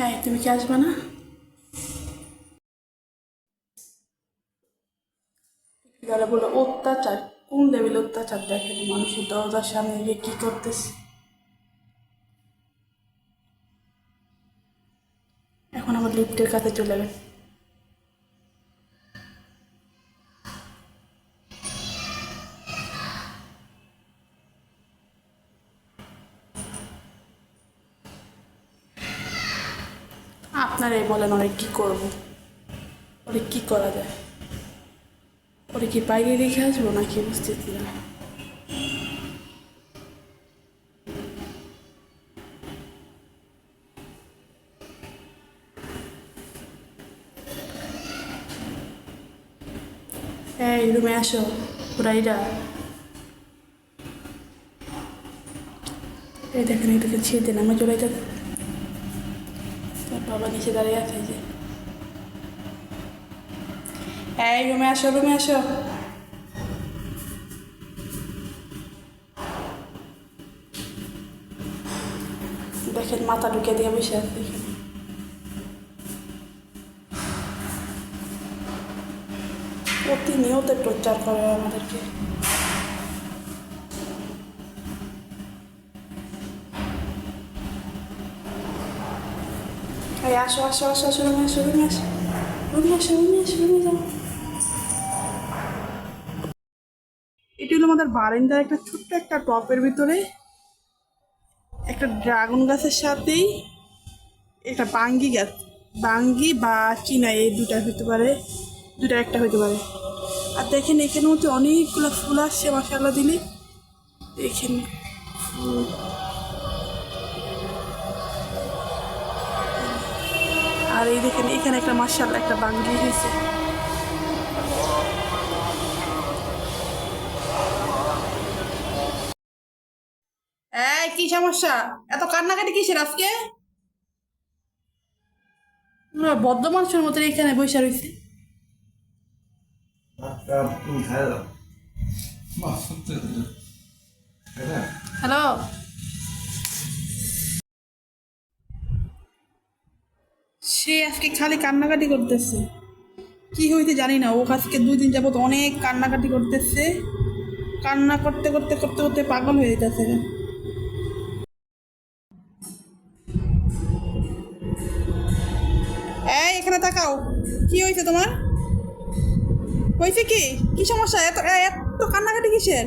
হ্যাঁ তুমি কি আসবে না? যারা বলে, অত্যাচার। কোন লেভেল অত্যাচার দেখেন মানুষের দরজার সামনে গিয়ে কি করতেছে? এখন আমার লিফটের কাছে চলে গেছে। আপনারাই বলেন ওরে কি করব? ওরে কি করা যায়? ওরে কি বাইরে রেখে আসব নাকি বুঝতেছি না এই রুমে আসো পুরাইরা এই দেখেন এটাকে ছিঁড়ে দেন আমার তোর বাবা নিচে দাঁড়িয়ে আছে যে। এই রুমে আসো রুমে আসো। দেখেন মাথা ঢুকে দিয়ে বসে আছে প্রতিনিয়ত টর্চার করে আমাদেরকে। এই আসো আসো আসো আসো রুমে আসো রুমে আসো রুমে আসো রুমে আসো এটি হলো আমাদের বারান্দার একটা ছোট্ট একটা টপের ভিতরে একটা ড্রাগন গাছের সাথেই একটা বাঙ্গি গাছ বাঙ্গি বা চিনা এই দুটা হতে পারে দুটা একটা হতে পারে আর দেখেন এখানে হচ্ছে অনেকগুলো ফুল আসছে মশালা দিলে দেখেন ফুল আর এই দেখেন এখানে একটা মার্শাল একটা বাঙ্গি হয়েছে। এই কি সমস্যা? এত কান্নাকাটি কিসের আজকে? বদ্ধ মানুষের মতো এখানে বসে রয়েছে হ্যালো। সে আজকে খালি কান্নাকাটি করতেছে। কি হইতে জানি না, ও আজকে দুই দিন যাবত অনেক কান্নাকাটি করতেছে। কান্না করতে করতে করতে করতে পাগল হয়ে যেতেছে। এই, এখানে তাকাও। কি হয়েছে তোমার? হয়েছে কি? কি সমস্যা? এত এত কান্নাকাটি কিসের?